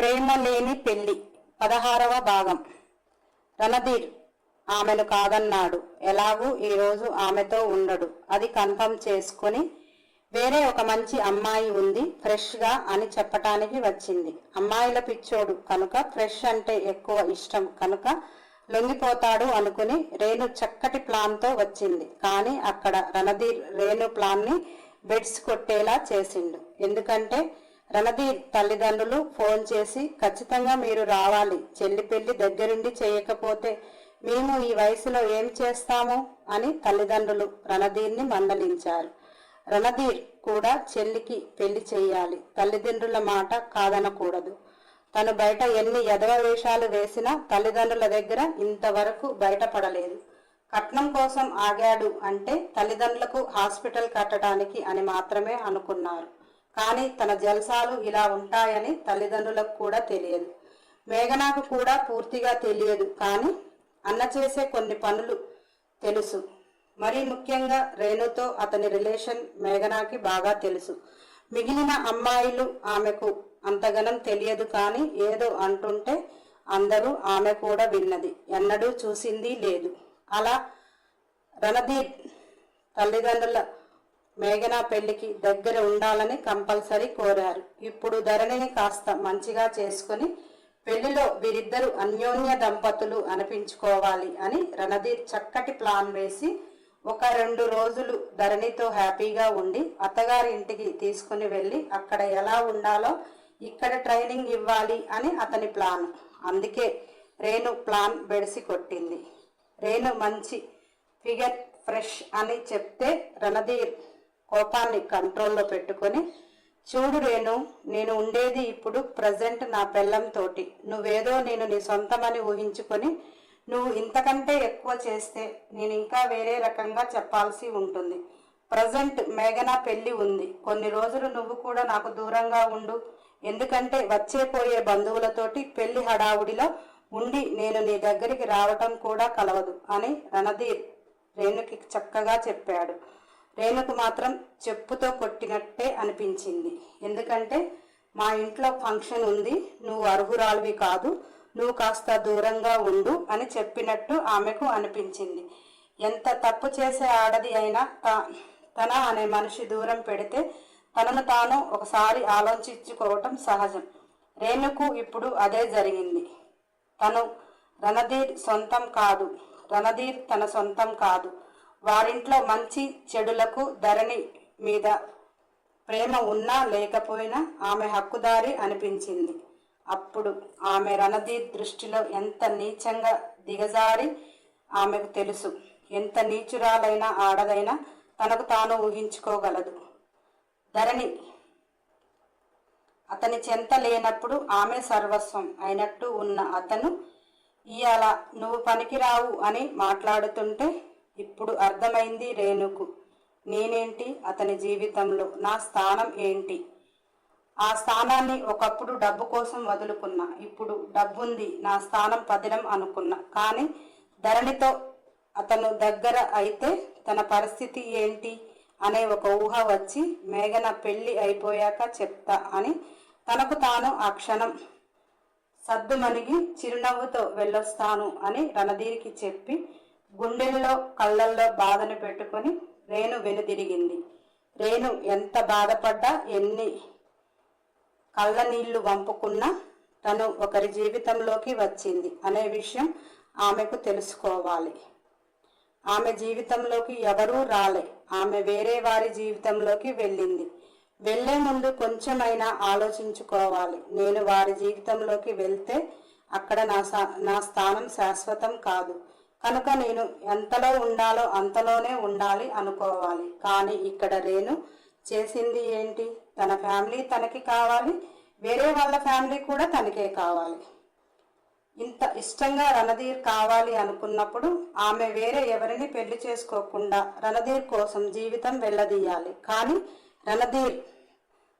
ప్రేమ లేని పెళ్ళి. పదహారవ భాగం. రణధీర్ ఆమెను కాదన్నాడు. ఎలాగూ ఈరోజు ఆమెతో ఉండడు. అది కన్ఫర్మ్ చేసుకొని వేరే ఒక మంచి అమ్మాయి ఉంది ఫ్రెష్గా అని చెప్పటానికి వచ్చింది. అమ్మాయిల పిచ్చోడు కనుక ఫ్రెష్ అంటే ఎక్కువ ఇష్టం కనుక లొంగిపోతాడు అనుకుని రేణు చక్కటి ప్లాన్తో వచ్చింది. కానీ అక్కడ రణధీర్ రేణు ప్లాన్ని బెడ్స్ కొట్టేలా చేసిండు. ఎందుకంటే రణధీర్ తల్లిదండ్రులు ఫోన్ చేసి ఖచ్చితంగా మీరు రావాలి. చెల్లి పెళ్ళి దగ్గరుండి చేయకపోతే మేము ఈ వయసులో ఏం చేస్తాము? అని తల్లిదండ్రులు రణధీర్ని మందలించారు. రణధీర్ కూడా చెల్లికి పెళ్ళి చేయాలి. తల్లిదండ్రుల మాట కాదనకూడదు. తను బయట ఎన్ని ఎదవ వేషాలు వేసినా తల్లిదండ్రుల దగ్గర ఇంతవరకు బయటపడలేదు. కట్నం కోసం ఆగాడు అంటే తల్లిదండ్రులకు హాస్పిటల్ కట్టడానికి అని మాత్రమే అనుకున్నారు. కానీ తన జల్సాలు ఇలా ఉంటాయని తల్లిదండ్రులకు కూడా తెలియదు. మేఘనాకు కూడా పూర్తిగా తెలియదు కానీ అన్న చేసే కొన్ని పనులు తెలుసు. మరీ ముఖ్యంగా రేణుతో అతని రిలేషన్ మేఘనాకి బాగా తెలుసు. మిగిలిన అమ్మాయిలు ఆమెకు అంతగనం తెలియదు కానీ ఏదో అంటుంటే అందరూ ఆమె కూడా విన్నది. ఎన్నడూ చూసింది లేదు. అలా రణధీర్ తల్లిదండ్రుల మేఘన పెళ్ళికి దగ్గర ఉండాలని కంపల్సరీ కోరారు. ఇప్పుడు ధరణిని కాస్త మంచిగా చేసుకుని పెళ్ళిలో వీరిద్దరు అన్యోన్య దంపతులు అనిపించుకోవాలి అని రణధీర్ చక్కటి ప్లాన్ వేసి ఒక రెండు రోజులు ధరణితో హ్యాపీగా ఉండి అత్తగారి ఇంటికి తీసుకుని వెళ్ళి అక్కడ ఎలా ఉండాలో ఇక్కడ ట్రైనింగ్ ఇవ్వాలి అని అతని ప్లాన్. అందుకే రేణు ప్లాన్ బెడిసి కొట్టింది. రేణు మంచి ఫిగర్ ఫ్రెష్ అని చెప్తే రణధీర్ కోపాన్ని కంట్రోల్లో పెట్టుకొని చూడు రేణు నేను ఉండేది ఇప్పుడు ప్రజెంట్ నా తోటి. నువ్వేదో నేను నీ సొంతమని ఊహించుకొని నువ్వు ఇంతకంటే ఎక్కువ చేస్తే నేను ఇంకా వేరే రకంగా చెప్పాల్సి ఉంటుంది. ప్రజెంట్ మేఘన పెళ్ళి ఉంది. కొన్ని రోజులు నువ్వు కూడా నాకు దూరంగా ఉండు. ఎందుకంటే వచ్చే పోయే బంధువులతోటి పెళ్ళి హడావుడిలో ఉండి నేను నీ దగ్గరికి రావటం కూడా కలవదు అని రణధీర్ రేణుకి చక్కగా చెప్పాడు. రేణుకు మాత్రం చెప్పుతో కొట్టినట్టే అనిపించింది. ఎందుకంటే మా ఇంట్లో ఫంక్షన్ ఉంది నువ్వు అర్హురాలివి కాదు నువ్వు కాస్త దూరంగా ఉండు అని చెప్పినట్టు ఆమెకు అనిపించింది. ఎంత తప్పు చేసే ఆడది అయినా తన అనే మనిషి దూరం పెడితే తనను తాను ఒకసారి ఆలోచించుకోవటం సహజం. రేణుకు ఇప్పుడు అదే జరిగింది. తను రణధీర్ సొంతం కాదు రణధీర్ తన సొంతం కాదు. వారింట్లో మంచి చెడులకు ధరణి మీద ప్రేమ ఉన్నా లేకపోయినా ఆమె హక్కుదారి అనిపించింది. అప్పుడు ఆమె రణధీర్ దృష్టిలో ఎంత నీచంగా దిగజారి ఆమెకు తెలుసు. ఎంత నీచురాలైన ఆడదైనా తనకు తాను ఊహించుకోగలదు. ధరణి అతని చెంత లేనప్పుడు ఆమె సర్వస్వం అయినట్టు ఉన్న అతను ఇయాల నువ్వు పనికిరావు అని మాట్లాడుతుంటే ఇప్పుడు అర్థమైంది రేణుకు. నేనేంటి? అతని జీవితంలో నా స్థానం ఏంటి? ఆ స్థానాన్ని ఒకప్పుడు డబ్బు కోసం వదులుకున్నా. ఇప్పుడు డబ్బుంది నా స్థానం పదిలం అనుకున్నా. కానీ ధరణితో అతను దగ్గర అయితే తన పరిస్థితి ఏంటి? అనే ఒక ఊహ వచ్చి మేఘన పెళ్ళి అయిపోయాక చెప్తా అని తనకు తాను ఆ క్షణం సద్దుమణిగి చిరునవ్వుతో వెళ్ళొస్తాను అని రణధీరికి చెప్పి గుండెల్లో కళ్ళల్లో బాధను పెట్టుకొని రేణు వెనుదిరిగింది. రేణు ఎంత బాధపడ్డా ఎన్ని కళ్ళ నీళ్ళు వంపుకున్నా తను ఒకరి జీవితంలోకి వచ్చింది అనే విషయం ఆమెకు తెలుసుకోవాలి. ఆమె జీవితంలోకి ఎవరూ రాలే. ఆమె వేరే వారి జీవితంలోకి వెళ్ళింది. వెళ్ళే ముందు కొంచెమైనా ఆలోచించుకోవాలి. నేను వారి జీవితంలోకి వెళ్తే అక్కడ నా సా- నా స్థానం శాశ్వతం కాదు. కనుక నేను ఎంతలో ఉండాలో అంతలోనే ఉండాలి అనుకోవాలి. కానీ ఇక్కడ రేణు చేసింది ఏంటి? తన ఫ్యామిలీ తనకి కావాలి. వేరే వాళ్ళ ఫ్యామిలీ కూడా తనకే కావాలి. ఇంత ఇష్టంగా రణధీర్ కావాలి అనుకున్నప్పుడు ఆమె వేరే ఎవరిని పెళ్ళి చేసుకోకుండా రణధీర్ కోసం జీవితం వెళ్ళదీయాలి కానీ రణధీర్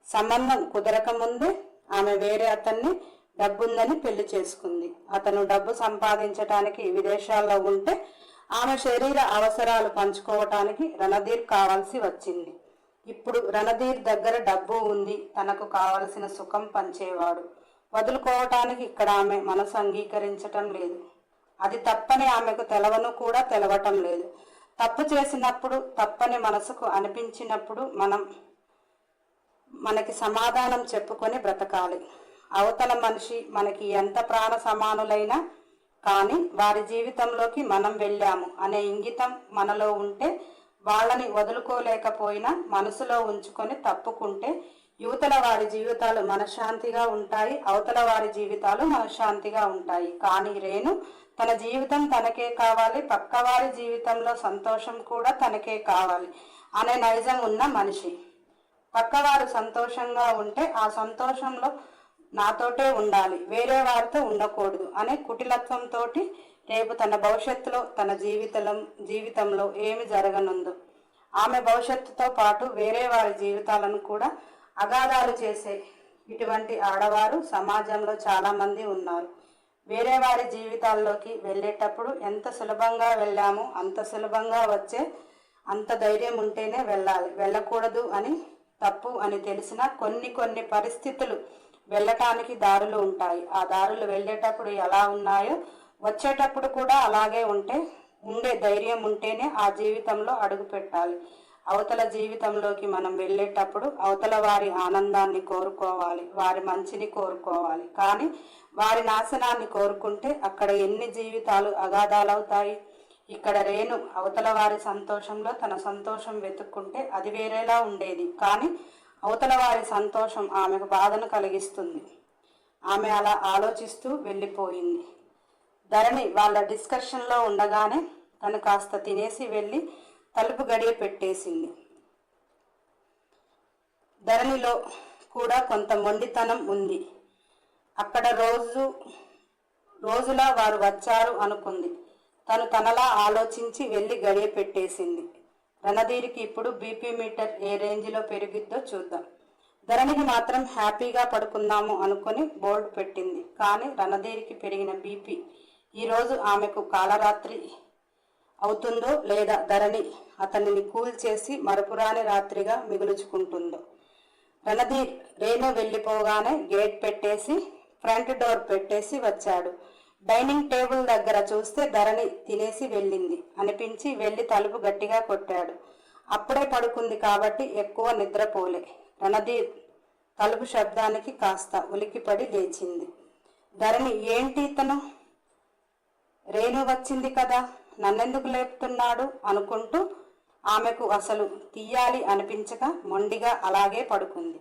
సంబంధం కుదరక ముందే ఆమె వేరే అతన్ని డబ్బుందని పెళ్ళి చేసుకుంది. అతను డబ్బు సంపాదించటానికి విదేశాల్లో ఉంటే ఆమె శరీర అవసరాలు పంచుకోవటానికి రణధీర్ కావాల్సి వచ్చింది. ఇప్పుడు రణధీర్ దగ్గర డబ్బు ఉంది తనకు కావలసిన సుఖం పంచేవాడు. వదులుకోవటానికి ఇక్కడ ఆమె మనసు అంగీకరించటం లేదు. అది తప్పని ఆమెకు తెలవను కూడా తెలవటం లేదు. తప్పు చేసినప్పుడు తప్పని మనసుకు అనిపించినప్పుడు మనం మనకి సమాధానం చెప్పుకొని బ్రతకాలి. అవతల మనిషి మనకి ఎంత ప్రాణ సమానులైనా కానీ వారి జీవితంలోకి మనం వెళ్ళాము అనే ఇంగితం మనలో ఉంటే వాళ్ళని వదులుకోలేకపోయినా మనసులో ఉంచుకొని తప్పుకుంటే యువతల వారి జీవితాలు మనశ్శాంతిగా ఉంటాయి అవతల వారి జీవితాలు మనశ్శాంతిగా ఉంటాయి. కానీ రేణు తన జీవితం తనకే కావాలి పక్కవారి జీవితంలో సంతోషం కూడా తనకే కావాలి అనే నైజం ఉన్న మనిషి. పక్కవారు సంతోషంగా ఉంటే ఆ సంతోషంలో నాతోటే ఉండాలి వేరే వారితో ఉండకూడదు అనే కుటిలత్వంతో రేపు తన భవిష్యత్తులో తన జీవితం జీవితంలో ఏమి జరగనుందో. ఆమె భవిష్యత్తుతో పాటు వేరే వారి జీవితాలను కూడా అగాధాలు చేసే ఇటువంటి ఆడవారు సమాజంలో చాలామంది ఉన్నారు. వేరే వారి జీవితాల్లోకి వెళ్ళేటప్పుడు ఎంత సులభంగా వెళ్ళామో అంత సులభంగా వచ్చే అంత ధైర్యం ఉంటేనే వెళ్ళాలి. వెళ్ళకూడదు అని తప్పు అని తెలిసిన కొన్ని కొన్ని పరిస్థితులు వెళ్ళటానికి దారులు ఉంటాయి. ఆ దారులు వెళ్ళేటప్పుడు ఎలా ఉన్నాయో వచ్చేటప్పుడు కూడా అలాగే ఉంటే ఉండే ధైర్యం ఉంటేనే ఆ జీవితంలో అడుగు పెట్టాలి. అవతల జీవితంలోకి మనం వెళ్ళేటప్పుడు అవతల వారి ఆనందాన్ని కోరుకోవాలి వారి మంచిని కోరుకోవాలి. కానీ వారి నాశనాన్ని కోరుకుంటే అక్కడ ఎన్ని జీవితాలు అగాధాలవుతాయి? ఇక్కడ రేణు అవతల వారి సంతోషంలో తన సంతోషం వెతుక్కుంటే అది వేరేలా ఉండేది. కానీ అవతల వారి సంతోషం ఆమెకు బాధను కలిగిస్తుంది. ఆమె అలా ఆలోచిస్తూ వెళ్ళిపోయింది. ధరణి వాళ్ళ డిస్కషన్లో ఉండగానే తను కాస్త తినేసి వెళ్ళి తలుపు గడియ పెట్టేసింది. ధరణిలో కూడా కొంత మొండితనం ఉంది. అక్కడ రోజు రోజులా వారు వచ్చారు అనుకుంది. తను తనలా ఆలోచించి వెళ్ళి గడియ పెట్టేసింది. రణధీర్కి ఇప్పుడు బీపీ మీటర్ ఏ రేంజ్లో పెరిగిద్దో చూద్దాం. ధరణికి మాత్రం హ్యాపీగా పడుకుందాము అనుకొని బోల్డ్ పెట్టింది. కానీ రణధీరికి పెరిగిన బీపీ ఈరోజు ఆమెకు కాలరాత్రి అవుతుందో లేదా ధరణి అతనిని కూల్ చేసి మరపురాని రాత్రిగా మిగులుచుకుంటుందో. రణధీర్ రేణు వెళ్ళిపోగానే గేట్ పెట్టేసి ఫ్రంట్ డోర్ పెట్టేసి వచ్చాడు. డైనింగ్ టేబుల్ దగ్గర చూస్తే ధరణి తినేసి వెళ్ళింది. అనిపించి వెళ్ళి తలుపు గట్టిగా కొట్టాడు. అప్పుడే పడుకుంది కాబట్టి ఎక్కువ నిద్రపోలే. రణధీర్ తలుపు శబ్దానికి కాస్త ఉలికిపడి లేచింది. ధరణి ఏంటి ఇతను? రేణు వచ్చింది కదా నన్నెందుకు లేపుతున్నాడు? అనుకుంటూ ఆమెకు అసలు తీయాలి అనిపించక మొండిగా అలాగే పడుకుంది.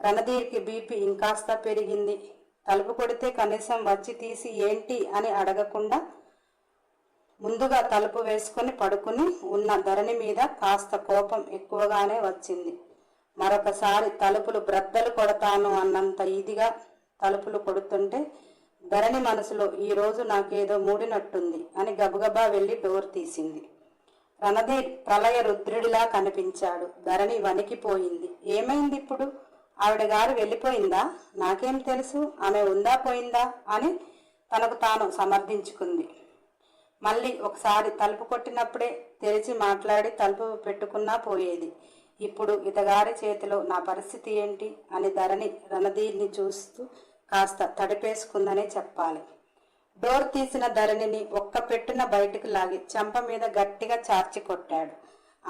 రణధీర్కి బీపీ ఇంకాస్త పెరిగింది. తలుపు కొడితే కనీసం వచ్చి తీసి ఏంటి అని అడగకుండా ముందుగా తలుపు వేసుకొని పడుకుని ఉన్న ధరణి మీద కాస్త కోపం ఎక్కువగానే వచ్చింది. మరొకసారి తలుపులు బ్రద్దలు కొడతాను అన్నంత ఇదిగా తలుపులు కొడుతుంటే ధరణి మనసులో ఈరోజు నాకేదో మూడినట్టుంది అని గబగబా వెళ్ళి డోర్ తీసింది. రణధీర్ ప్రళయ రుద్రుడిలా కనిపించాడు. ధరణి వణికిపోయింది. ఏమైంది ఇప్పుడు? ఆవిడ గారు వెళ్ళిపోయిందా? నాకేం తెలుసు? ఆమె ఉందా పోయిందా అని తనకు తాను సమర్థించుకుంది. మళ్ళీ ఒకసారి తలుపు కొట్టినప్పుడే తెరిచి మాట్లాడి తలుపు పెట్టుకున్నా పోయేది. ఇప్పుడు ఇతగారి చేతిలో నా పరిస్థితి ఏంటి? అని ధరణి రణధీర్ని చూస్తూ కాస్త తడిపేసుకుందనే చెప్పాలి. డోర్ తీసిన ధరణిని ఒక్క పెట్టున బయటకు లాగి చెంప మీద గట్టిగా చార్చి కొట్టాడు.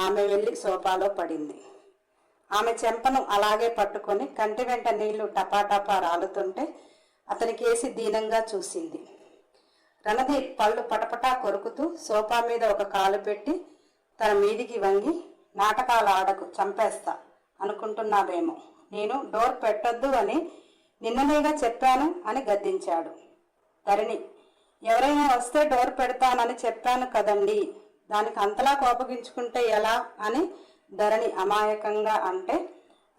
ఆమె వెళ్ళి సోఫాలో పడింది. ఆమె చెంపను అలాగే పట్టుకొని కంటి వెంట నీళ్ళు టపాటపా రాలుతుంటే అతనికేసి దీనంగా చూసింది. రణధీర్ పళ్ళు పటపటా కొరుకుతూ సోఫా మీద ఒక కాలు పెట్టి తన మీదికి వంగి నాటకాలు ఆడకు చంపేస్తా అనుకుంటున్నావేమో. నేను డోర్ పెట్టొద్దు అని నిన్ననేగా చెప్పాను అని గద్దించాడు. ధరణి ఎవరైనా వస్తే డోర్ పెడతానని చెప్పాను కదండి. దానికి అంతలా కోపగించుకుంటే ఎలా అని ధరణి అమాయకంగా అంటే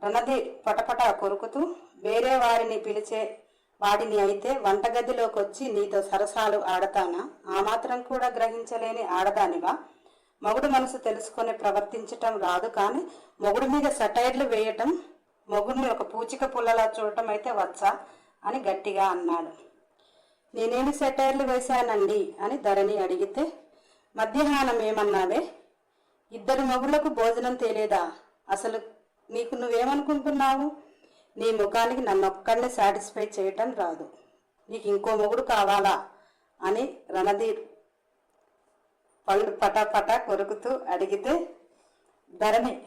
రణధి పటపట కొరుకుతూ వేరే వారిని పిలిచే వాడిని అయితే వంటగదిలోకి వచ్చి నీతో సరసాలు ఆడతానా? ఆ మాత్రం కూడా గ్రహించలేని ఆడదానివా? మొగుడు మనసు తెలుసుకొని ప్రవర్తించటం రాదు కానీ మొగుడు మీద సటైర్లు వేయటం మొగుడిని ఒక పూచిక పుల్లలా చూడటం అయితే వచ్చా? అని గట్టిగా అన్నాడు. నేనేమి సెటైర్లు వేశానండి? అని ధరణి అడిగితే మధ్యాహ్నం ఏమన్నావే? ఇద్దరు మగులకు భోజనం తేలేదా? అసలు నీకు నువ్వేమనుకుంటున్నావు? నీ ముఖానికి నన్ను సాటిస్ఫై చేయటం రాదు. నీకు ఇంకో మొగుడు కావాలా? అని రణధీర్ పళ్ళు పటాపటా కొరుకుతూ అడిగితే ధరణి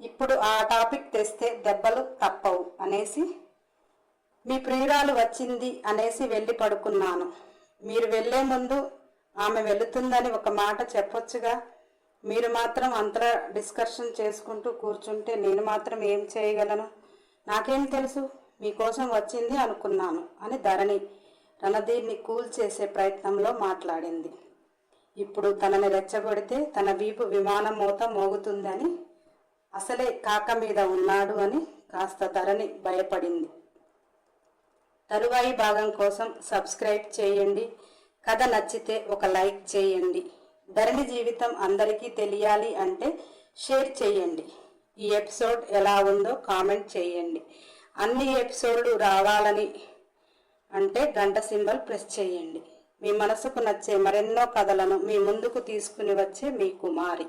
ఇప్పుడు ఆ టాపిక్ తెస్తే దెబ్బలు తప్పవు అనేసి మీ ప్రియురాలు వచ్చింది అనేసి వెళ్ళి పడుకున్నాను. మీరు వెళ్ళే ముందు ఆమె వెళుతుందని ఒక మాట చెప్పొచ్చుగా? మీరు మాత్రం అంతలా డిస్కషన్ చేసుకుంటూ కూర్చుంటే నేను మాత్రం ఏం చేయగలను? నాకేం తెలుసు? మీకోసం వచ్చింది అనుకున్నాను అని ధరణి రణధీర్ని కూల్ చేసే ప్రయత్నంలో మాట్లాడింది. ఇప్పుడు తనని రెచ్చగొడితే తన వీపు విమానం మూత మోగుతుందని అసలే కాక మీద ఉన్నాడు అని కాస్త ధరణి భయపడింది. తరువాయి భాగం కోసం సబ్స్క్రైబ్ చేయండి. కథ నచ్చితే ఒక లైక్ చేయండి. ధరణి జీవితం అందరికీ తెలియాలి అంటే షేర్ చేయండి. ఈ ఎపిసోడ్ ఎలా ఉందో కామెంట్ చేయండి. అన్ని ఎపిసోడ్లు రావాలని అంటే గంట సింబల్ ప్రెస్ చేయండి. మీ మనసుకు నచ్చే మరెన్నో కథలను మీ ముందుకు తీసుకుని వచ్చే మీ కుమారి.